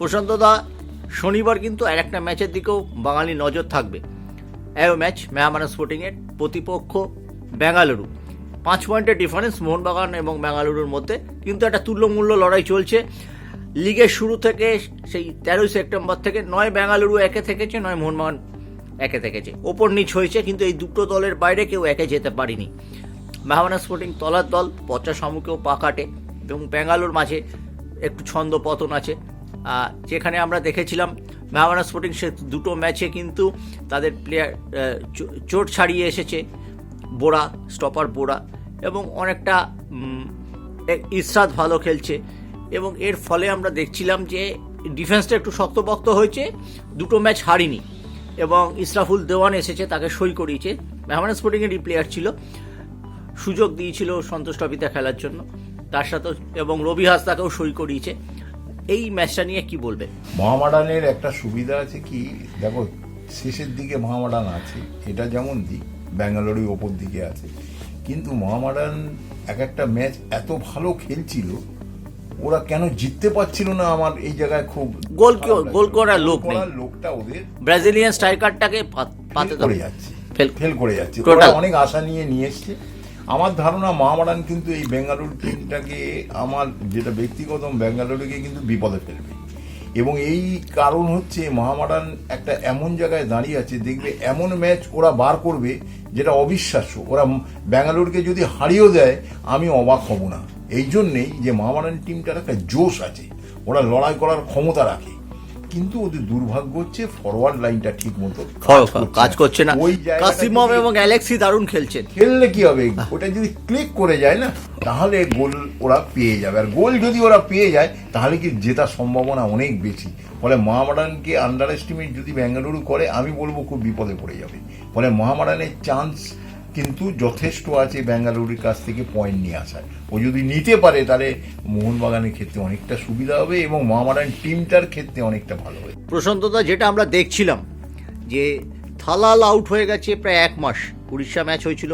প্রশান্ত দা, শনিবার কিন্তু আর একটা ম্যাচের দিকেও বাঙালি নজর থাকবে। এও ম্যাচ মেহামানা স্পোর্টিংয়ের প্রতিপক্ষ বেঙ্গালুরু। পাঁচ পয়েন্টের ডিফারেন্স মোহনবাগান এবং বেঙ্গালুরুর মধ্যে কিন্তু একটা তুল্যমূল্য লড়াই চলছে। লিগের শুরু থেকে সেই তেরোই সেপ্টেম্বর থেকে নয় বেঙ্গালুরু একে থেকেছে, নয় মোহনবাগান একে থেকেছে। ওপর নিচ হয়েছে কিন্তু এই দুটো দলের বাইরে কেউ একে যেতে পারেনি। মেহামানা স্পোর্টিং তলার দল, পচা সম্মুখেও পা কাটে এবং বেঙ্গালুর মাঝে একটু ছন্দ পতন আছে। যেখানে আমরা দেখেছিলাম মেহামানা স্পোর্টিং সে দুটো ম্যাচে কিন্তু তাদের প্লেয়ার চোট ছাড়িয়ে এসেছে। বোরা, স্টপার বোরা এবং অনেকটা ইসরাত ভালো খেলছে এবং এর ফলে আমরা দেখছিলাম যে ডিফেন্সটা একটু শক্তপক্ত হয়েছে, দুটো ম্যাচ হারিনি এবং ইসরাফুল দেওয়ান এসেছে, তাকে সই করিয়েছে। মেহমানা স্পোর্টিংয়েরই প্লেয়ার ছিল, সুযোগ দিয়েছিল সন্তোষ ট্রফিতে খেলার জন্য। তার সাথে এবং রবি হাসদাকেও সই করিয়েছে। এই ম্যাচটা নিয়ে কি বলবে? মহামাডানের একটা সুবিধা আছে কি দেখো শেষের দিকে মহামাডান আছে এটা যেমন দিক ব্যাঙ্গালোরের ওপর দিকে আছে। কিন্তু মহামাডান এক একটা ম্যাচ এত ভালো খেলছিল ওরা কেন জিততে পারছিল না আমার এই জায়গায় খুব গোল গোল করার লোক নেই। লোকটা ওদের ব্রাজিলিয়ান স্ট্রাইকারটাকে পাতে করে যাচ্ছে ফেল ফেল করে যাচ্ছে। ওরা অনেক আশা নিয়ে নিয়ে এসছে। আমার ধারণা মহামারান কিন্তু এই বেঙ্গালুরু টিমটাকে আমার যেটা ব্যক্তিগত বেঙ্গালুরুকে কিন্তু বিপদে ফেলবে। এবং এই কারণ হচ্ছে মহামারান একটা এমন জায়গায় দাঁড়িয়ে আছে, দেখবে এমন ম্যাচ ওরা বার করবে যেটা অবিশ্বাস্য। ওরা বেঙ্গালুরুকে যদি হারিয়েও দেয়, আমি অবাক হব না। এই জন্যেই যে মহামারান টিমটার একটা জোশ আছে। ওরা লড়াই করার ক্ষমতা রাখে। কিন্তু ওদের দুর্ভাগ্য হচ্ছে ফরওয়ার্ড লাইনটা ঠিক মতো কাজ করছে না। ওই কাসিমভ এবং অ্যালেক্সি দারুণ খেলছেন। খেললে কি হবে? ওটা যদি ক্লিক করে যায় না তাহলে গোল ওরা পেয়ে যাবে। আর গোল যদি ওরা পেয়ে যায় তাহলে কি জেতার সম্ভাবনা অনেক বেশি। ফলে মহামারানকে আন্ডার এস্টিমেট যদি বেঙ্গালুরু করে আমি বলব খুব বিপদে পড়ে যাবে। ফলে মহামারানের চান্স কিন্তু যথেষ্ট আছে বেঙ্গালুরুর কাছ থেকে পয়েন্ট নিয়ে আসার। ও যদি নিতে পারে, তাহলে মোহনবাগানের ক্ষেত্রে অনেকটা সুবিধা হবে এবং মহামারান টিমটার ক্ষেত্রে অনেকটা ভালো হবে। প্রশান্তদা যেটা আমরা দেখছিলাম, যে থালাল আউট হয়ে গেছে প্রায় এক মাস। উড়িষ্যা ম্যাচ হয়েছিল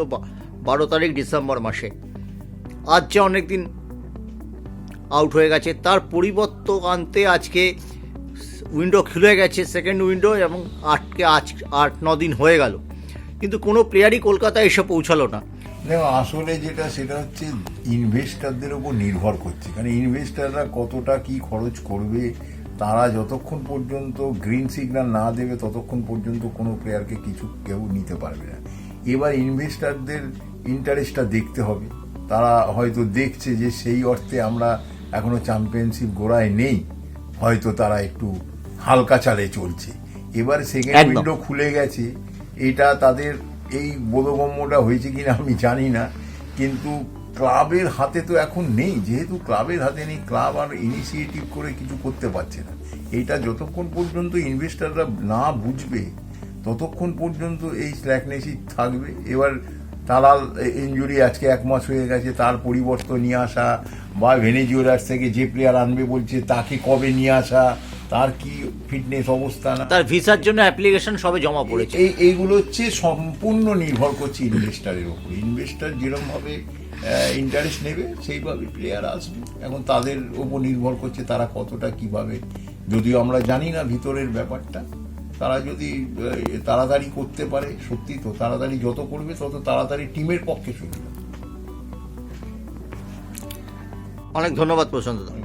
বারো তারিখ ডিসেম্বর মাসে। আজ যে অনেকদিন আউট হয়ে গেছে। তার পরিবর্তন আনতে আজকে উইন্ডো খুলে গেছে সেকেন্ড উইন্ডো এবং আটকে আজ, আট, ন দিন হয়ে গেল। কিন্তু কোনো প্লেয়ারই কলকাতায় এসে পৌঁছালো না। দেখো আসলে যেটা সেটা হচ্ছে ইনভেস্টারদের উপর নির্ভর করছে। কারণ ইনভেস্টাররা কতটা কি খরচ করবে তারা যতক্ষণ পর্যন্ত গ্রিন সিগন্যাল না দেবে ততক্ষণ পর্যন্ত কোনো প্লেয়ারকে কিছু কেউ নিতে পারবে না। এবার ইনভেস্টারদের ইন্টারেস্টটা দেখতে হবে। তারা হয়তো দেখছে যে সেই অর্থে আমরা এখনও চ্যাম্পিয়নশিপ গোড়ায় নেই। হয়তো তারা একটু হালকা চালে চলছে। এবার সেকেন্ড। উইন্ডো খুলে গেছে। এটা তাদের এই বোধগম্যটা হয়েছে কিনা আমি জানি না, কিন্তু ক্লাবের হাতে তো এখন নেই, যেহেতু ক্লাবের হাতে নেই, ক্লাব আর ইনিশিয়েটিভ করে কিছু করতে পারছে না। এইটা যতক্ষণ পর্যন্ত ইনভেস্টাররা না বুঝবে, ততক্ষণ পর্যন্ত এই স্ল্যাকনেসই থাকবে। এবার তালাল ইঞ্জুরি আজকে এক মাস হয়ে গেছে, তার পরিবর্তন নিয়ে আসা, বা ভেনেজুয়েলার থেকে যে প্লেয়ার আনবে বলছে, তাকে কবে নিয়ে আসা তার কি ফিটনেস অবস্থা না? তার ভিসার জন্য অ্যাপ্লিকেশন সবে জমা পড়েছে। এই এইগুলো হচ্ছে সম্পূর্ণ নির্ভর করছে ইনভেস্টারের উপর। ইনভেস্টার যেরকম ভাবে ইন্টারেস্ট নেবে সেইভাবে প্লেয়ার আসবে। এখন তাদের উপর নির্ভর করছে তারা কতটা কীভাবে। যদিও আমরা জানি না ভিতরের ব্যাপারটা তারা যদি তাড়াতাড়ি করতে পারে সত্যি তো তাড়াতাড়ি যত করবে তত তাড়াতাড়ি টিমের পক্ষে সুবিধা অনেক ধন্যবাদ প্রশান্তদা